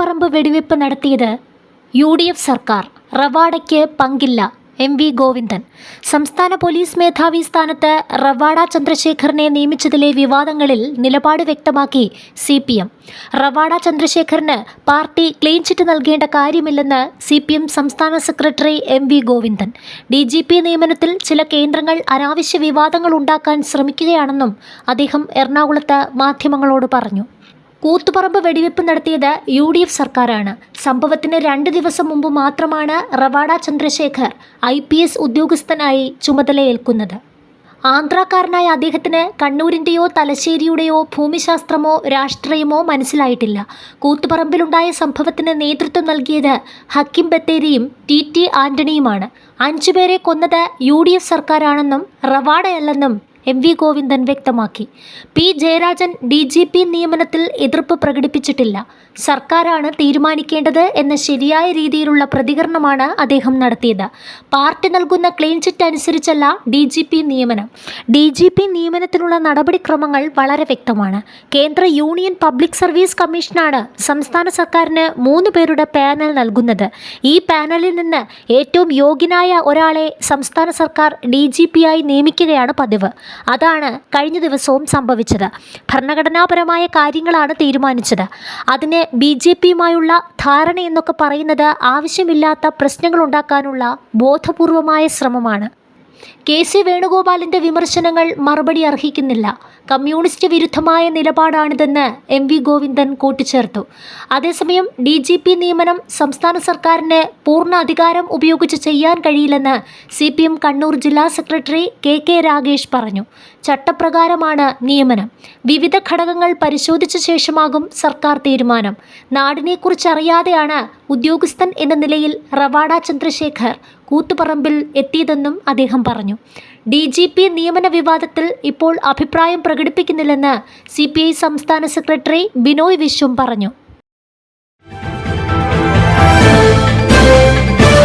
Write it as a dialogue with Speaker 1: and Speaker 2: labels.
Speaker 1: വെടിവെപ്പ് നടത്തിയത് U D F സർക്കാർ. റവാഡയ്ക്ക് പങ്കില്ല എം വി ഗോവിന്ദൻ. സംസ്ഥാന പോലീസ് മേധാവി സ്ഥാനത്ത് റവാഡ ചന്ദ്രശേഖറിനെ നിയമിച്ചതിലെ വിവാദങ്ങളിൽ നിലപാട് വ്യക്തമാക്കി സി പി എം. റവാഡ ചന്ദ്രശേഖറിന് പാർട്ടി ക്ലീൻ ചിറ്റ് നൽകേണ്ട കാര്യമില്ലെന്ന് സി പി എം സംസ്ഥാന secretary M V Govindan. D G P നിയമനത്തിൽ ചില കേന്ദ്രങ്ങൾ അനാവശ്യ വിവാദങ്ങൾ ഉണ്ടാക്കാൻ ശ്രമിക്കുകയാണെന്നും അദ്ദേഹം എറണാകുളത്ത് മാധ്യമങ്ങളോട് പറഞ്ഞു. കൂത്തുപറമ്പ് വെടിവെപ്പ് നടത്തിയത് യു ഡി എഫ് സർക്കാരാണ്. സംഭവത്തിന് രണ്ട് ദിവസം മുമ്പ് മാത്രമാണ് Ravada Chandrasekhar I P S ഉദ്യോഗസ്ഥനായി ചുമതലയേൽക്കുന്നത്. ആന്ധ്രാക്കാരനായ അദ്ദേഹത്തിന് കണ്ണൂരിന്റെയോ തലശ്ശേരിയുടെയോ ഭൂമിശാസ്ത്രമോ രാഷ്ട്രീയമോ മനസ്സിലായിട്ടില്ല. കൂത്തുപറമ്പിലുണ്ടായ സംഭവത്തിന് നേതൃത്വം നൽകിയത് ഹക്കിം ബത്തേരിയും ടി ടി ആന്റണിയുമാണ്. അഞ്ചുപേരെ കൊന്നത് യു ഡി എഫ് സർക്കാരാണെന്നും റവാഡയല്ലെന്നും എം വി ഗോവിന്ദൻ വ്യക്തമാക്കി. P Jayarajan D G P നിയമനത്തിൽ എതിർപ്പ് പ്രകടിപ്പിച്ചിട്ടില്ല. സർക്കാരാണ് തീരുമാനിക്കേണ്ടത് എന്ന ശരിയായ രീതിയിലുള്ള പ്രതികരണമാണ് അദ്ദേഹം നടത്തിയത്. പാർട്ടി നൽകുന്ന ക്ലീൻ ചിറ്റ് അനുസരിച്ചല്ല ഡി ജി പി നിയമനം. ഡി ജി പി നിയമനത്തിനുള്ള നടപടിക്രമങ്ങൾ വളരെ വ്യക്തമാണ്. കേന്ദ്ര യൂണിയൻ പബ്ലിക് സർവീസ് കമ്മീഷനാണ് സംസ്ഥാന സർക്കാരിന് മൂന്ന് പേരുടെ പാനൽ നൽകുന്നത്. ഈ പാനലിൽ നിന്ന് ഏറ്റവും യോഗ്യനായ ഒരാളെ സംസ്ഥാന സർക്കാർ ഡി ജി പി ആയി നിയമിക്കുകയാണ് പതിവ്. അതാണ് കഴിഞ്ഞ ദിവസവും സംഭവിച്ചത്. ഭരണഘടനാപരമായ കാര്യങ്ങളാണ് തീരുമാനിച്ചത്. അതിന് ബി ജെ പിയുമായുള്ള ധാരണ എന്നൊക്കെ പറയുന്നത് ആവശ്യമില്ലാത്ത പ്രശ്നങ്ങൾ ഉണ്ടാക്കാനുള്ള ബോധപൂർവമായ ശ്രമമാണ്. കെ സി വേണുഗോപാലിന്റെ വിമർശനങ്ങൾ മറുപടി അർഹിക്കുന്നില്ല. കമ്മ്യൂണിസ്റ്റ് വിരുദ്ധമായ നിലപാടാണിതെന്ന് എം വി ഗോവിന്ദൻ കൂട്ടിച്ചേർത്തു. അതേസമയം ഡി ജി പി നിയമനം സംസ്ഥാന സർക്കാരിന് പൂർണ അധികാരം ഉപയോഗിച്ച് ചെയ്യാൻ കഴിയില്ലെന്ന് സി പി എം കണ്ണൂർ ജില്ലാ സെക്രട്ടറി കെ കെ രാഗേഷ് പറഞ്ഞു. ചട്ടപ്രകാരമാണ് നിയമനം. വിവിധ ഘടകങ്ങൾ പരിശോധിച്ച ശേഷമാകും സർക്കാർ തീരുമാനം. നാടിനെക്കുറിച്ചറിയാതെയാണ് ഉദ്യോഗസ്ഥൻ എന്ന നിലയിൽ റവാഡ ചന്ദ്രശേഖർ കൂത്തുപറമ്പിൽ എത്തിയതെന്നും അദ്ദേഹം പറഞ്ഞു. ഡി ജി പി നിയമന വിവാദത്തിൽ ഇപ്പോൾ അഭിപ്രായം പ്രകടിപ്പിക്കുന്നില്ലെന്ന് സി സംസ്ഥാന സെക്രട്ടറി ബിനോയ് വിശ്വം പറഞ്ഞു.